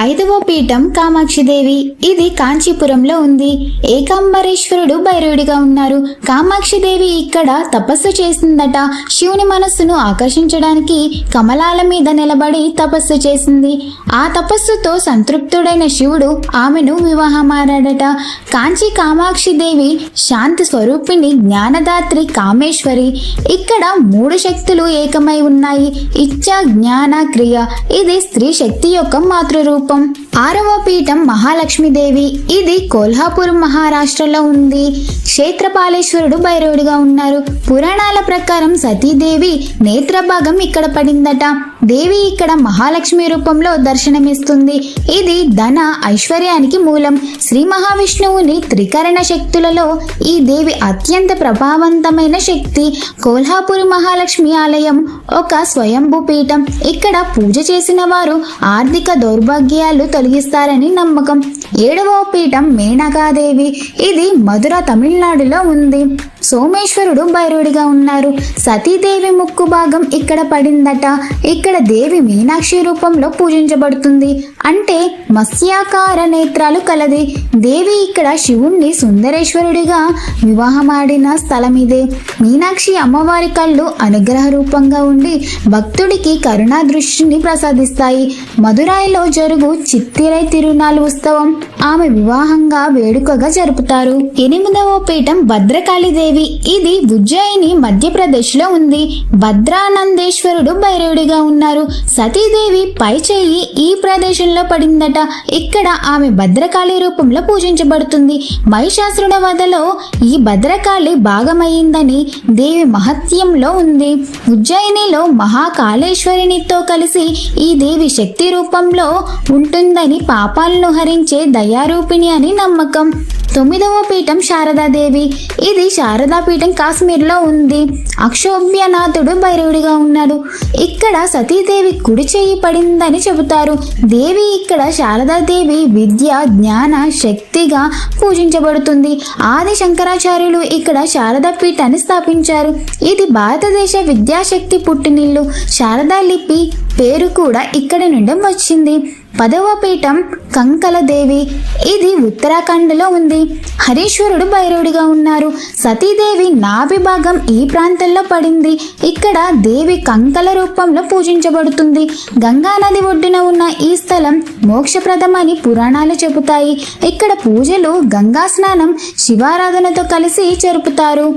ఐదవ పీఠం కామాక్షిదేవి. ఇది కాంచీపురంలో ఉంది. ఏకాంబరేశ్వరుడు భైరవుడిగా ఉన్నారు. కామాక్షిదేవి ఇక్కడ తపస్సు చేసిందట. శివుని మనస్సును ఆకర్షించడానికి కమలాల మీద నిలబడి తపస్సు చేసింది. ఆ తపస్సుతో సంతృప్తుడైన శివుడు ఆమెను వివాహమారాడట. కాంచి కామాక్షిదేవి శాంతి స్వరూపిణి జ్ఞానదాత్రి కామేశ్వరి. ఇక్కడ మూడు శక్తులు ఏకమై ఉన్నాయి. ఇచ్చ జ్ఞాన క్రియ. ఇది స్త్రీ శక్తి యొక్క మాతృరూపం. ఆరవ పీఠం మహాలక్ష్మీదేవి. ఇది కోల్హాపూర్ మహారాష్ట్రలో ఉంది. క్షేత్రపాలేశ్వరుడు భైరవుడిగా ఉన్నారు. పురాణాల ప్రకారం సతీదేవి నేత్రభాగం ఇక్కడ పడిందట. దేవి ఇక్కడ మహాలక్ష్మి రూపంలో దర్శనమిస్తుంది. ఇది ధన ఐశ్వర్యానికి మూలం. శ్రీ మహావిష్ణువుని త్రికరణ శక్తులలో ఈ దేవి అత్యంత ప్రభావవంతమైన శక్తి. కోల్హాపురి మహాలక్ష్మి ఆలయం ఒక స్వయంభూ పీఠం ఇక్కడ పూజ చేసిన వారు ఆర్థిక దౌర్భాగ్యాలు తొలగిస్తారని నమ్మకం. ఏడవ పీఠం మేనకాదేవి. ఇది మధుర తమిళనాడులో ఉంది. సోమేశ్వరుడు భైరవుడిగా ఉన్నారు. సతీదేవి ముక్కు భాగం ఇక్కడ పడిందట. ఇక్కడ దేవి మీనాక్షి రూపంలో పూజించబడుతుంది. అంటే మత్స్యాకార నేత్రాలు కలది. దేవి ఇక్కడ శివుణ్ణి సుందరేశ్వరుడిగా వివాహమాడిన స్థలం ఇదే మీనాక్షి అమ్మవారి కళ్ళు అనుగ్రహ రూపంగా ఉండి భక్తుడికి కరుణా దృష్టిని ప్రసాదిస్తాయి. మదురాయిలో జరుగు చిత్తిరై తిరునాలు ఉత్సవం. ఆమె వివాహంగా వేడుకగా జరుపుతారు. ఎనిమిదవ పీఠం భద్రకాళిదేవి ఇది ఉజ్జయిని మధ్యప్రదేశ్లో ఉంది. భద్రానందేశ్వరుడు భైరవుడిగా ఉన్నారు. సతీదేవి పై చేయి ఈ ప్రదేశంలో పడిందట. ఇక్కడ ఆమె భద్రకాళి రూపంలో పూజించబడుతుంది. మహిషాసురుడ వధలో ఈ భద్రకాళి భాగమయ్యిందని దేవి మహత్యంలో ఉంది. ఉజ్జయినిలో మహాకాళేశ్వరినితో కలిసి ఈ దేవి శక్తి రూపంలో ఉంటుందని పాపాలను హరించే దయారూపిణి అని నమ్మకం. తొమ్మిదవ పీఠం శారదాదేవి. ఇది శారదా పీఠం కాశ్మీర్లో ఉంది. అక్షోభ్యనాథుడు భైరవుడిగా ఉన్నాడు. ఇక్కడ సతీదేవి కుడి చేయి పడిందని చెబుతారు. దేవి ఇక్కడ శారదాదేవి విద్య జ్ఞాన శక్తిగా పూజించబడుతుంది. ఆది శంకరాచార్యులు ఇక్కడ శారదా పీఠాన్ని స్థాపించారు. ఇది భారతదేశ విద్యాశక్తి పుట్టినిల్లు. శారదా లిపి పేరు కూడా ఇక్కడ నుండి వచ్చింది. పదవ పీఠం కంకలదేవి. ఇది ఉత్తరాఖండ్లో ఉంది. హరీశ్వరుడు భైరవుడిగా ఉన్నారు. సతీదేవి నాభి భాగం ఈ ప్రాంతంలో పడింది. ఇక్కడ దేవి కంకల రూపంలో పూజించబడుతుంది. గంగా నది ఒడ్డున ఉన్న ఈ స్థలం మోక్షప్రదమని పురాణాలు చెబుతాయి. ఇక్కడ పూజలు గంగా స్నానం శివారాధనతో కలిసి జరుపుతారు.